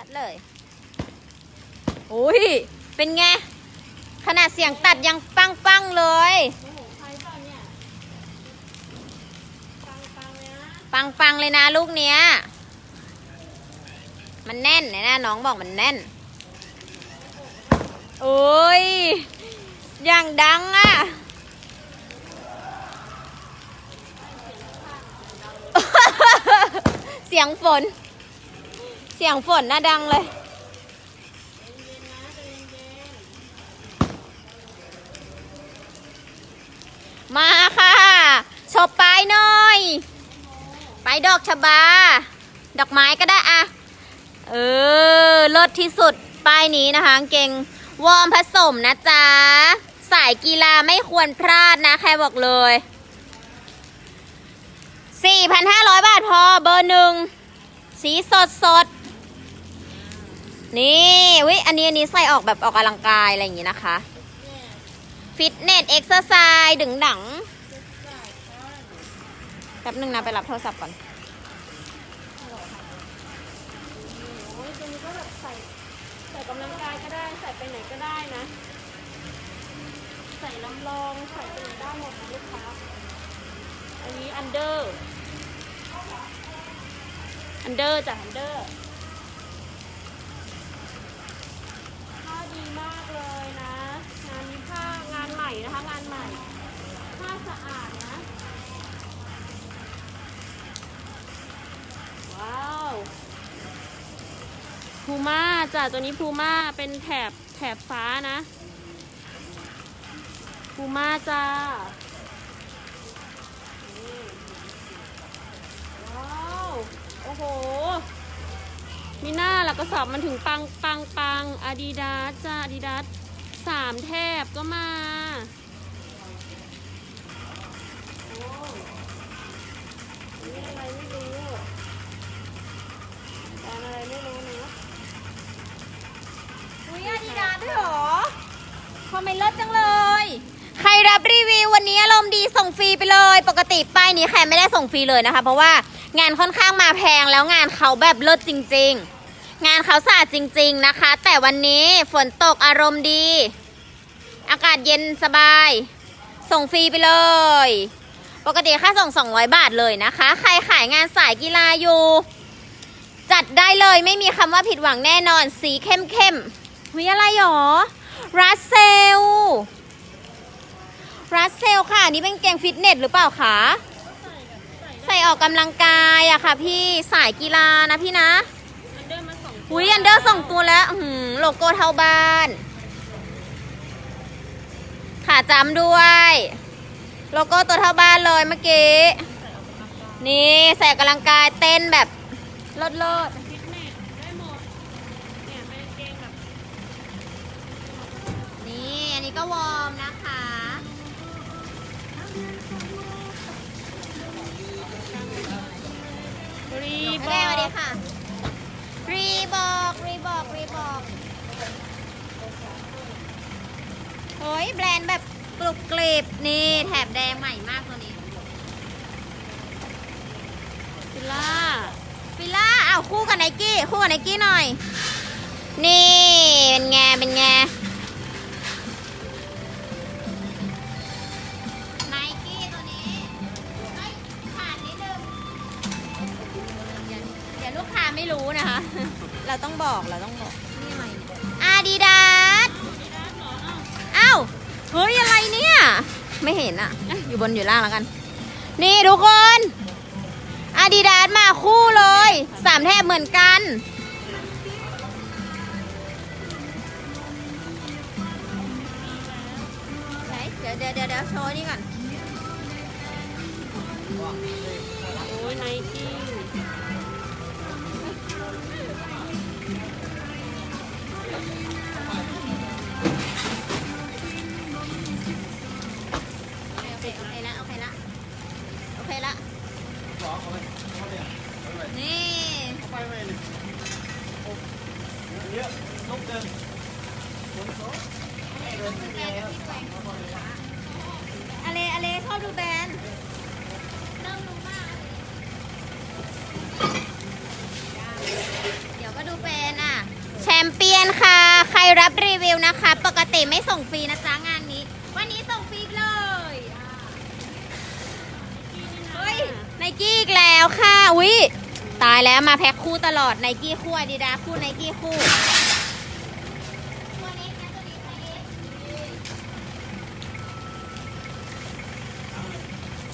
ัดเลยโอ้ย เป็นไง ขนาดเสียงตัดยังปังปังๆเลยปังปังเลยนะปังปังๆเลยนะลูกเนี้ย มันแน่นนะน้องบอกมันแน่น โอ้ย อย่างดังอะเสียงฝน สียงฝนน่าดังเลย มาค่ะชบปลายหน่อย ไปดอกชบา ดอกไม้ก็ได้อะเออลิศที่สุดป้ายนี้นะคะเก่งวอร์มผสมนะจ๊ะ สายกีฬาไม่ควรพลาดนะ ใครบอกเลย 4,500 บาทพอเบอร์หนึ่ง สีสดสด นี่วิอันนี้อันนี้ใส่ออกแบบออกกำลังกายอะไรอย่างงี้นะคะ ฟิตเนสเอ็กซ์ไซส์ดึงดังแป๊บนึงนะ ไปรับโทรศัพท์ก่อนโอ้ยตัวนี้ก็แบบใส่ใส่กำลังกายก็ได้ใส่ไปไหนก็ได้นะ ใส่ลำลองใส่ไปไหนได้หมดนะลูกค้าอันนี้อันเดอร์อันเดอร์จ้ะอันเดอร์ผ้าดีมากเลยนะ งานนี้ผ้างานใหม่นะคะ งานใหม่ผ้าสะอาดนะ ว้าว พูม่าจ้ะตัวนี้พูม่าเป็นแถบแถบฟ้านะพูม่าจ้าว้าวโอ้โหมีหน้าแล้วก็สอบมันถึงปังปังปังอาดิดาสจ้าอาดิดาสสามแถบก็มา มเมเลิศจังเลย ใครรับรีวิววันนี้อารมณ์ดีส่งฟรีไปเลย ปกติป้ายนี้ใครไม่ได้ส่งฟรีเลยนะคะ เพราะว่างานค่อนข้างมาแพงแล้วงานเขาแบบเลิศจริง ๆ งานเขาสะอาดจริง ๆนะคะ แต่วันนี้ฝนตกอารมณ์ดี อากาศเย็นสบาย ส่งฟรีไปเลย ปกติค่าส่ง 200 บาทเลยนะคะ ใครขายงานสายกีฬาอยู่จัดได้เลยไม่มีคำว่าผิดหวังแน่นอนสีเข้มเข้มๆหุยอะไรหรอ รัสเซลรัสเซลค่ะ อันนี่เป็นเกงฟิตเนสหรือเปล่าคะ ใส่ออกกำลังกายอะค่ะ พี่สายกีฬานะพี่นะอันเดอร์มาสองหุยอันเดอร์ส่งตัวแล้วหือโลโก้เท่าบ้าน ขาจำด้วย โลโก้ตัวเท่าบ้านเลยเมื่อกี้ นี่ใส่กกำลังกายเต้นแบบเลิศเลิศ ฟิตเนสได้หมด เนี่ยเป็นกางเกงแบบ นี่อันนี้ ก็วอร์มนะคะ รีรีบบออกกดีค่ะ รีบอก รีบอก รีบอก โอ้ยแบรนด์แบบกรุบกริบนี่แถบแดงใหม่มากตัวนี้ ฟิลล่าฟิลล่าอ้าวคู่กับไนกี้ คู่กับไนกี้หน่อย นี่ เป็นไง เป็นไง เราต้องบอกเราต้องบอกนี่อะไรอาดิดาสอ้าวเฮ้ยอะไรเนี่ยไม่เห็นอะเอ๊ะอยู่บนอยู่ล่างแล้วกัน นี่ทุกคนอาดิดาสมาคู่เลยสามแทบเหมือนกันไหนเดี๋ยวเดี๋ยวเดี๋ยวเดี๋ยวโชว์นี่ก่อนโอ้ยไนกี้ รับรีวิวนะคะ ปกติไม่ส่งฟรีนะจ๊ะงานนี้ วันนี้ส่งฟรีเลยเฮ้ยไนกี้อีกแล้วค่ะอุ้ยตายแล้วมาแพ็คคู่ตลอดไนกี้คู่อาดิดาคู่ไนกี้คู่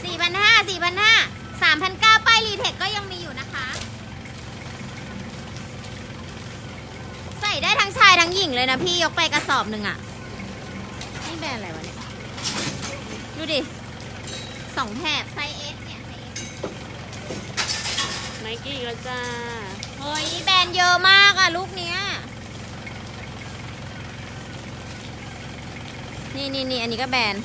สี่พันห้าสี่พันห้าสามพันเก้าป้ายรีเทคก็ยังมีอยู่นะคะ ชายทั้งหญิงเลยนะพี่ยกไปกระสอบหนึ่งอะนี่แบรนด์อะไรวะเนี่ย ดูดิสองแถบไซส์เอสเนี่ยไซส์ S ไนกี้อีกแล้วจ้าเฮ้ยแบรนด์เยอะมากอะลูกเนี้ย นี่นี่นี่อันนี้ก็แบรนด์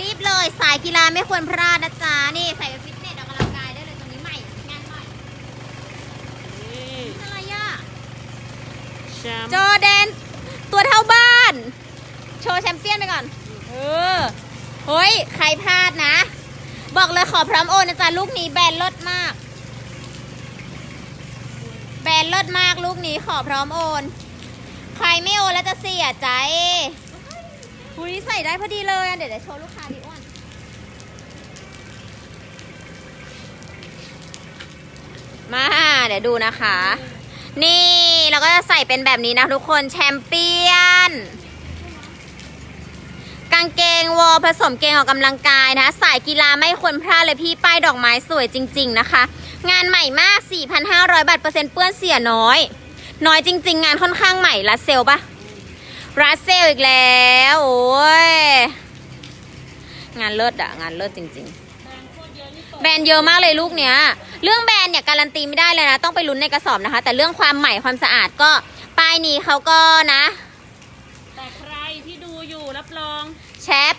รีบเลยสายกีฬาไม่ควรพลาดนะจ๊ะ นี่ใส่ไปฟิตเนสออกกำลังกายได้เลยตัวนี้ใหม่ งานใหม่ นี่ อะไรอะ แชมป์จอแดน ตัวเท่าบ้าน โชว์แชมเปี้ยนไปก่อน เออเฮ้ย ใครพลาดนะ บอกเลยขอพร้อมโอนนะจ๊ะ ลูกนี้แบรนด์ลิศมาก แบรนด์ลิศมากลูกนี้ขอพร้อมโอน ใครไม่โอนแล้วจะเสียใจหุยใส่ได้พอดีเลยเดี๋ยวเดี๋ยวโชว์ลูกค้าดิอ้วนมา เดี๋ยวดูนะคะ นี่ เราก็จะใส่เป็นแบบนี้นะทุกคนแชมเปี้ยน กางเกงวอลผสมเกงออกกำลังกายนะ สายกีฬาไม่ควรพลาดเลยพี่ป้ายดอกไม้สวยจริง ๆ นะคะ งานใหม่มาก 4,500 บาทเปอร์เซ็นต์เปื้อนเสียน้อย น้อยจริง ๆ งานค่อนข้างใหม่รัสเซลปะรัสเซลอีกแล้ว โอ้ย งานเลิศอะงานเลิศจริง ๆ แบรนด์เยอะมากเลยลูกเนี้ย เรื่องแบรนด์เนี่ยการันตีไม่ได้เลยนะ ต้องไปลุ้นในกระสอบนะคะ แต่เรื่องความใหม่ความสะอาดก็ป้ายนี้เขาก็นะ แต่ใครที่ดูอยู่รับรองแชป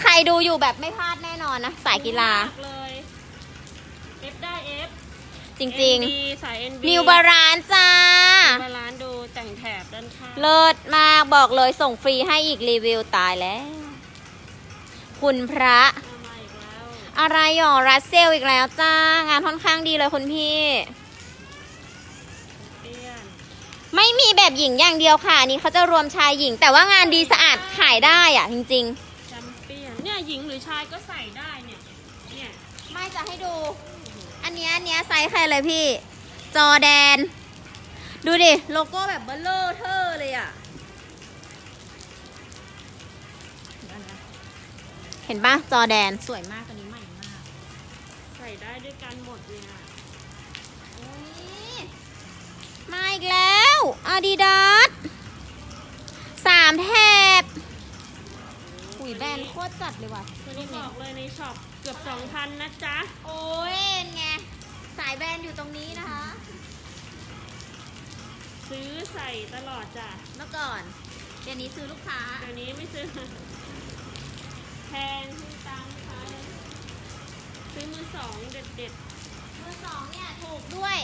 ใครดูอยู่แบบไม่พลาดแน่นอนนะ สายกีฬามเลย F ได้ F จริง NB สาย NB ๆ นิวบาราน จ้าบาลานซ์ดูแต่งแถบด้านข้างเลิศมากบอกเลยส่งฟรีให้อีกรีวิวตายแล้ว คุณพระเอามา อีกแล้วอะไรหรอรัสเซลอีกแล้วจ้างานค่อนข้างดีเลยคุณพี่เปี้ยนไม่มีแบบหญิงอย่างเดียวค่ะอันนี้เขาจะรวมชายหญิง แต่ว่างานดีสะอาดขายได้อะจริงๆแชมเปี้ยนเนี่ยหญิงหรือชายก็ใส่ได้เนี่ยเนี่ยไม่จะให้ดู อันเนี้ยอันเนี้ยไซส์ใครเลยพี่ จอแดน ดูดิ โลโก้แบบเบลเลอร์เทอร์เลยอะ เห็นปะจอแดนสวยมากตัวนี้ใหม่มาก ใส่ได้ด้วยกันหมดเนี่ยโอ้ยมาอีกแล้วอาดิดาสสามแถบอุ้ยแบรนด์โคตรจัดเลยว่ะตัวนี้บอกเลยในช็อปเกือบ 2,000 นะจ๊ะ โอ้ยไง สายแบรนด์อยู่ตรงนี้นะคะ ซื้อใส่ตลอดจ้ะเมื่อก่อน เดี๋ยวนี้ซื้อลูกค้า เดี๋ยวนี้ไม่ซื้อ แพงซื้อตามลูกค้าเลย ซื้อมือสองเด็ดเด็ดมือสองเนี่ยถูกด้วย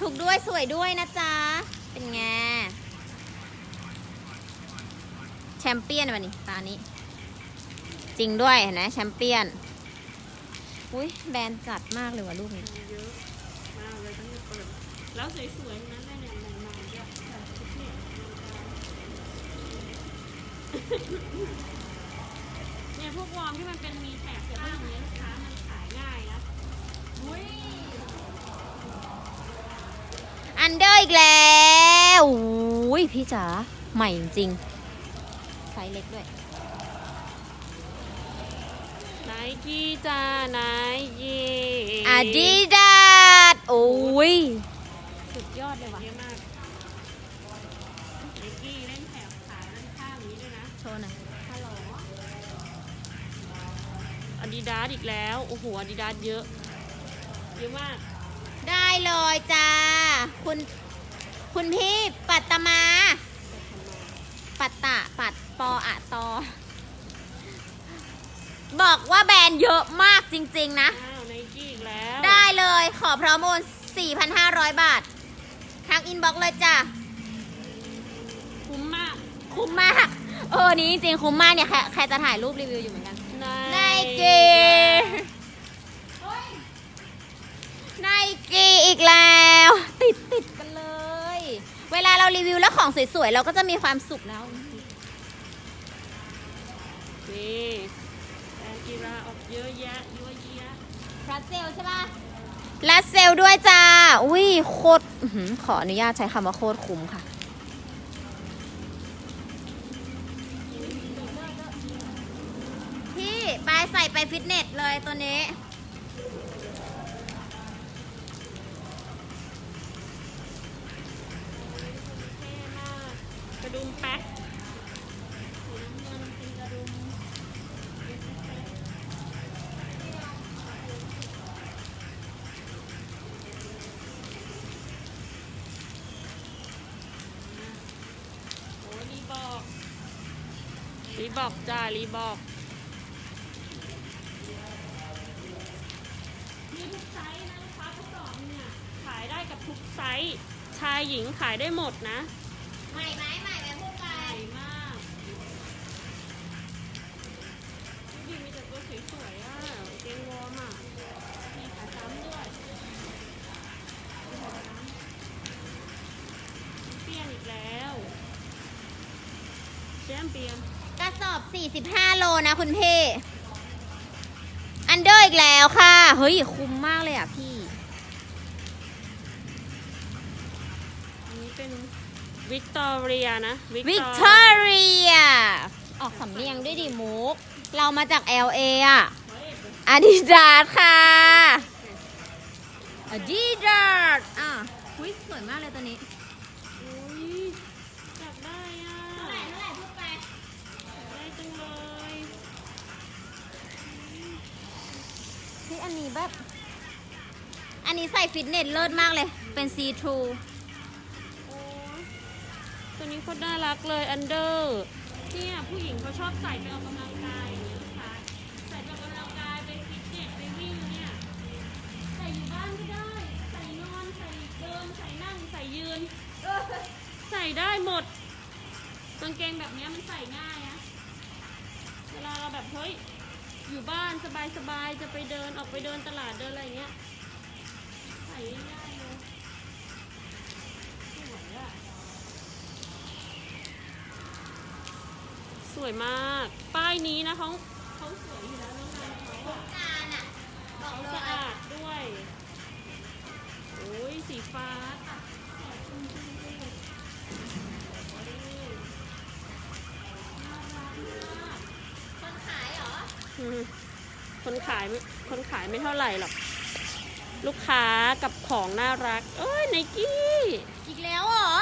ถูกด้วยสวยด้วยนะจ๊ะ เป็นไง แชมเปี้ยนวันนี้ตานี้ จริงด้วยเห็นไหมแชมเปี้ยน อุ้ยแบรนด์จัดมากเลยว่ะลูกนี้ๆเยอะมากเลยต้องเปิดแล้วสวยๆนั้นเลยเนี่ยใหม่ๆเนี่ยใส่ชุดเนี่ยเนี่ยพวกวอร์มที่มันเป็นมีแถบเสื้อผ้าอย่างเงี้ยลูกค้ามันขายง่ายนะ อันเดอร์อีกแล้วอุ้ยพี่จ๋าใหม่จริงๆไซส์เล็กด้วยไนกี้จ้าไนกี้อาดิดาสโอ้ยสุดยอดเลยว่ะเยอะมากไนกี้เล่นแถบขายด้านข้างนี้ด้วยนะโชว์หน่อยฮัลโหลอาดิดาสอีกแล้ว โอ้โหอาดิดาสเยอะ เยอะมาก ได้เลยจ้า คุณ คุณพี่ปัตตมา ปัตตะ ปัดปออะตอ บอกว่าแบรนด์เยอะมากจริง ๆ นะ อ้าวไนกี้อีกแล้วได้เลยขอพร้อมโอน4,500 บาท ทางอินบ็อกซ์เลยจ้ะคุ้มมากคุ้มมาก เออ นี้จริงๆคุ้มมากเนี่ยใครใครจะถ่ายรูปรีวิวอยู่เหมือนกัน ไนไนกี้ กีอีกแล้ว ติดติดกันเลย เวลาเรารีวิวแล้วของสวยๆ เราก็จะมีความสุขแล้วนี่แอนกีราออกเยอะแยะเยอะแยะรัสเซลใช่ปะรัสเซลด้วยจ้า อุ้ยโคตรขออนุญาตใช้คำว่าโคตรคุ้มค่ะพี่ไปใส่ไปฟิตเนสเลยตัวนี้ บอกจ้ารีบอกมีทุกไซส์นะลูกค้ากระสอบเนี่ยขายได้กับทุกไซส์ชายหญิงขายได้หมดนะใหม่ไหมใหม่ไหมพูดไปใหญ่มากดูดิมีแต่ตัวสวยๆอะเกงวอร์มอะมีขาซ้ำด้วยเปลี่ยนอีกแล้วแชมเปี้ยน กระสอบ 45 โลนะคุณพี่อันเดอร์อีกแล้วค่ะ เฮ้ย คุ้มมากเลยอะพี่อันนี้เป็นวิกตอเรียนะ วิกตอเรียออกสำเนียงด้วยดิมุก เรามาจาก LA อะอาดิดาสค่ะอาดิดาสอะหุ้ยสวยมากเลยตัวนี้ อันนี้แบบ อันนี้ใส่ฟิตเนสเลิศมากเลย เป็นซีทรูโอ้ยตัวนี้โคตรน่ารักเลยอันเดอร์เนี่ยผู้หญิงเขาชอบใส่ไปออกกำลังกายอย่างเงี้ยลูกค้าใส่ไปออกกำลังกายไปฟิตเนสไปวิ่งเนี่ยใส่อยู่บ้านก็ได้ใส่นอนใส่เดินใส่นั่งใส่ยืน ใส่ได้หมดกางเกงแบบเนี้ยมันใส่ง่ายนะเวลาเราแบบเฮ้ย อยู่บ้านสบายๆจะไปเดินออกไปเดินตลาดเดินอะไรอย่างเงี้ยใส่ง่ายๆเลยสวยอะสวยมาก ป้ายนี้นะเขาเขาสวยอยู่แล้วน้องนายเขาอะการอะบอกเขาเลสะยอาดด้วย โอ้ยสีฟ้า คนขายไม่คนขายไม่เท่าไหร่หรอก ลูกค้ากับของน่ารัก เอ้ยไนกี้ อีกแล้วเหรอ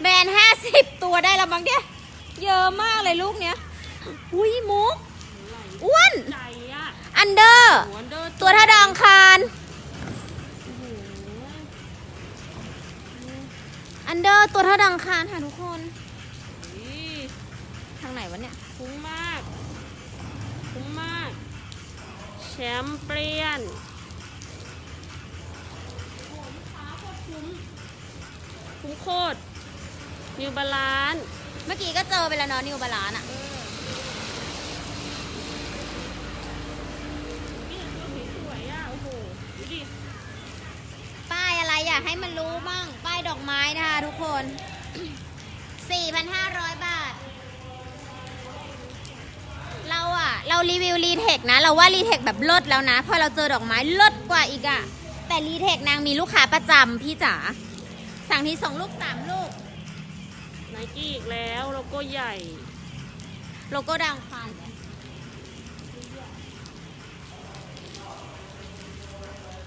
แบรนด์ห้าสิบตัวได้แล้วมั้งเนี่ยเยอะมากเลยลูกเนี้ย อุ้ยมุก อ้วน ใจอะอันเดอร์ หัวเดอร์ตัวเท่าดาวอังคารโอ้โหอันเดอร์ตัวเท่าดาวอังคารค่ะทุกคนอุ๊ยทางไหนวะเนี่ย คุ้มมาก คุ้มมาก แชมเปี้ยนโอ้ลูกค้าโคตรคุ้มคุ้มโคตรนิวบาลานเมื่อกี้ก็เจอไปแล้วเนาะนิวบาลานอะนี่ตัวสวยๆอะโอ้โหดูดิป้ายอะไรอยากให้มันรู้บ้าง ป้ายดอกไม้นะคะทุกคน 4,500 บาท เราอะเรารีวิวรีเทคนะ เราว่ารีเทคแบบเลิศแล้วนะ พอเราเจอดอกไม้เลิศกว่าอีกอะแต่รีเทคนางมีลูกค้าประจำพี่จ๋าสั่งทีสองลูกสามลูก ไนกี้อีกแล้วโลโก้ใหญ่ โลโก้ดังคาน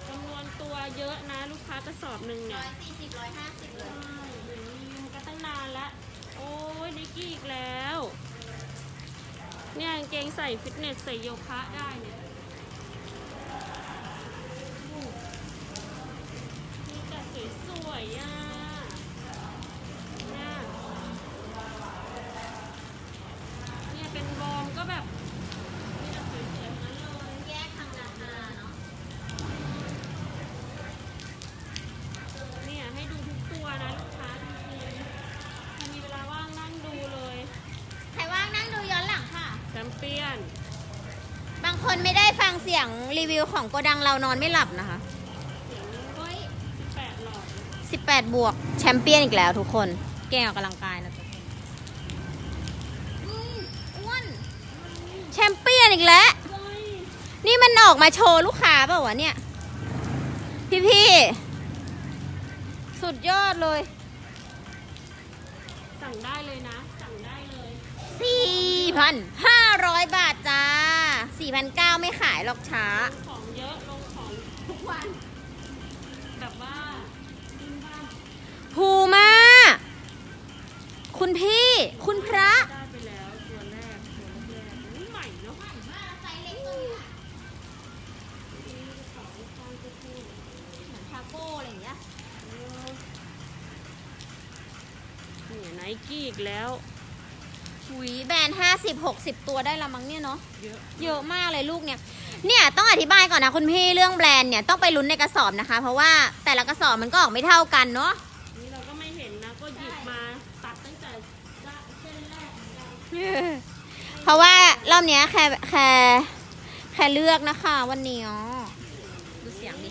จำนวนตัวเยอะนะ ลูกค้ากระสอบหนึ่งเนี่ยร้อยสี่สิบร้อยห้าสิบเลยใช่เดี๋ยวนี้มันก็ตั้งนานละ โอ้ยไนกี้อีกแล้ว เนี่ยกางเกงใส่ฟิตเนสใส่โยคะได้เนี่ยมีแต่สวยๆอะเนี่ยเนี่ยเป็นวอร์มก็แบบมีแต่สวยๆทั้งนั้นเลย แยกทางราคาเนาะ เนี่ยให้ดูทุกตัวนะลูกค้าจริงๆถ้ามีเวลาว่างนั่งดูเลย ใครว่างนั่งดูย้อนหลังค่ะ แชมเปี้ยน บางคนไม่ได้ฟัง เสียงรีวิวของโกดังเรานอนไม่หลับนะคะเสียงเฮ้ยแปดหลอด18 บวกแชมเปี้ยนอีกแล้วทุกคนเกงออกกำลังกายนะจ๊ะอืมอ้วนแชมเปี้ยนอีกแล้วเฮ้ยนี่มันออกมาโชว์ลูกค้าเปล่าวะเนี่ย พี่พี่ๆสุดยอดเลย สั่งได้เลยนะ สั่งได้เลย 4,500 บาทจ้า 4,900 ไม่ขายหรอกช้าลงของเยอะลงของทุกวันแบบว่าขึ้นบ้านภูมา คุณพี่ คุณพระ ได้ไปแล้วตัวแรกตัวแรกอุ๊ยใหม่เนาะไซส์เล็กเลยอะนี่กระเป๋าข้างก็คู่เหมือนทาโก้อะไรอย่างเงี้ยเออเนี่ยไนกี้อีกแล้ว หุยแบรนด์ห้าสิบหกสิบตัวได้ละมั้งเนี่ยเนาะเยอะเยอะมากเลยลูกเนี่ย เนี่ยต้องอธิบายก่อนนะคุณพี่เรื่องแบรนด์เนี่ยต้องไปลุ้นในกระสอบนะคะ เพราะว่าแต่ละกระสอบมันก็ออกไม่เท่ากันเนาะนี่เราก็ไม่เห็นนะก็หยิบมาตัดตั้งแต่เส้นแรกเหมือนกันเพราะว่ารอบเนี้ยแค่แค่แค่เลือกนะคะ วันนี้อ๋อดูเสียงดิ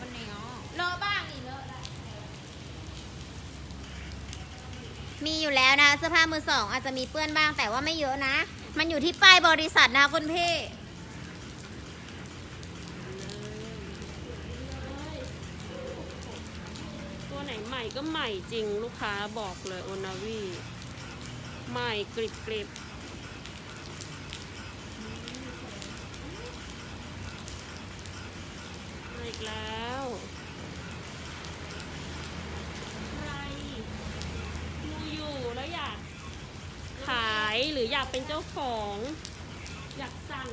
วันนี้อ๋อเลอะบ้างนี่เลอะได้ มีอยู่แล้วนะเสื้อผ้ามือสองอาจจะมีเปื้อนบ้างแต่ว่าไม่เยอะนะ มันอยู่ที่ป้ายบริษัทนะคุณพี่ตัวไหนใหม่ก็ใหม่จริงลูกค้าบอกเลยโอนาวีใหม่กริบกริบอีกแล้วใครดูอยู่แล้วอยากขายหรืออยากเป็นเจ้าของ อยากสั่ง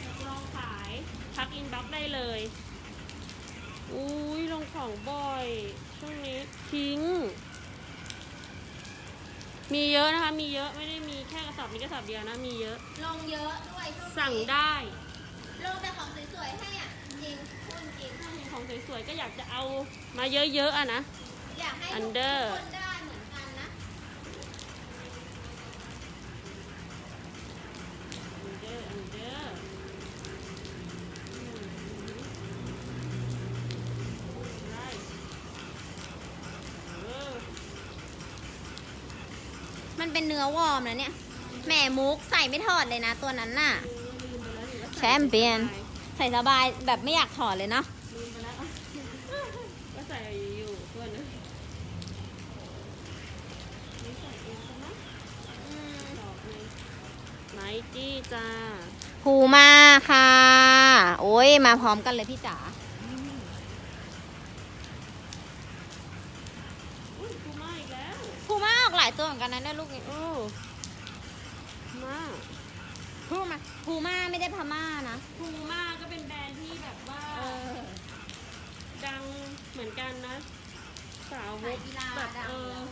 อยากลองขายทักอินบ็อกซ์ได้เลย อุ้ยลงของบ่อย ช่วงนี้ทิ้ง มีเยอะนะคะ มีเยอะไม่ได้มีแค่กระสอบนี้กระสอบเดียวนะ มีเยอะ ลงเยอะด้วยช่วนี้สั่งได้ ลงแต่ของสวยๆให้อะจริงพูดจริงถ้าเห็นของสวยๆก็อยากจะเอามาเยอะๆอะนะ อยากให้ทุก Under คนได้เหมือนกันนะ อันเดอร์ อันเดอร์ได้เออ มั นเป็นเนื้อวอร์มนะเนี่ยแหมมุกใส่ไม่ถอดเลยนะตัวนั้นน่ะลืมไปแล้วนี่ว่าแชมเปี้ยน ใส่สบายแบบไม่อยากถอดเลยเนาะลืมไปแล้วก็ใส่อยู่ตัวนึงนี่ใส่เองใช่ไหมดอกหนึงไนกี้จ้าภูมาค่ะ โอ้ยมาพร้อมกันเลยพี่จ๋า อุ้ยกูมาอีกแล้ว ภูมาออกหลายตัวเหมือนกันนะเนี่ยลูกนี้โอ้มาภูมาภูมาไม่ได้พม่านะพูม่าก็เป็นแบรนด์ที่แบบว่าดังเหมือนกันนะ สาวกสายกีฬาแบบดัง เออยู่อแล้ว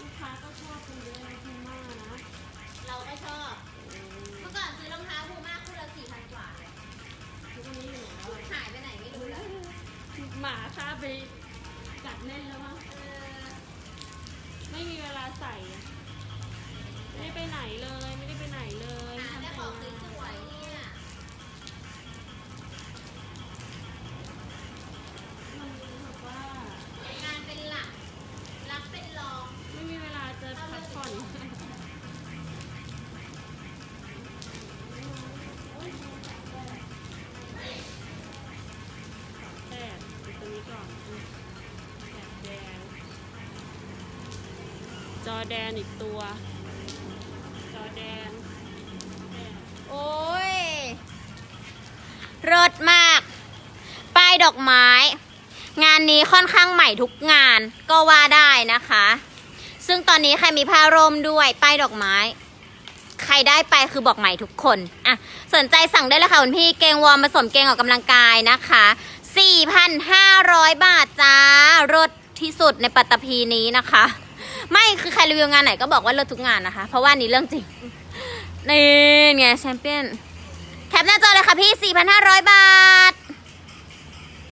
ลูกค้าก็ชอบกันเยอะนะพูม่านะเราก็ชอบ เมื่อก่อนซื้อรองเท้าภูมาคู่ละสี่พันกว่าทุกวันนี้อยู่แล้วหายไปไหนไม่รู้แล้ว หมาค่าไปกัดเล่นแล้วมั้งเออ ไม่มีเวลาใส่อะไม่ได้ไปไหนเลย ไม่ได้ไปไหนเลยหาแต่ของสวยๆเนี่ แดนอีกตัว จอแดนแดงโอ้ยรสมาก ป้ายดอกไม้ งานนี้ค่อนข้างใหม่ทุกงานก็ว่าได้นะคะ ซึ่งตอนนี้ใครมีผ้าร่มด้วย ป้ายดอกไม้ ใครได้ไปคือบอกใหม่ทุกคนอะสนใจสั่งได้เลยค่ะคุณพี่เกงวอร์มผสมเกงออกกำลังกายนะคะ4,500 บาทจ้ารถที่สุดในปัตตภีนี้นะคะ ไม่คือใครรีวิวงานไหนก็บอกว่าเลิศทุกงานนะคะ เพราะว่านี่เรื่องจริง นี่ไงแชมเปี้ยน แคปหน้าจอเลยค่ะพี่ 4,500 บาท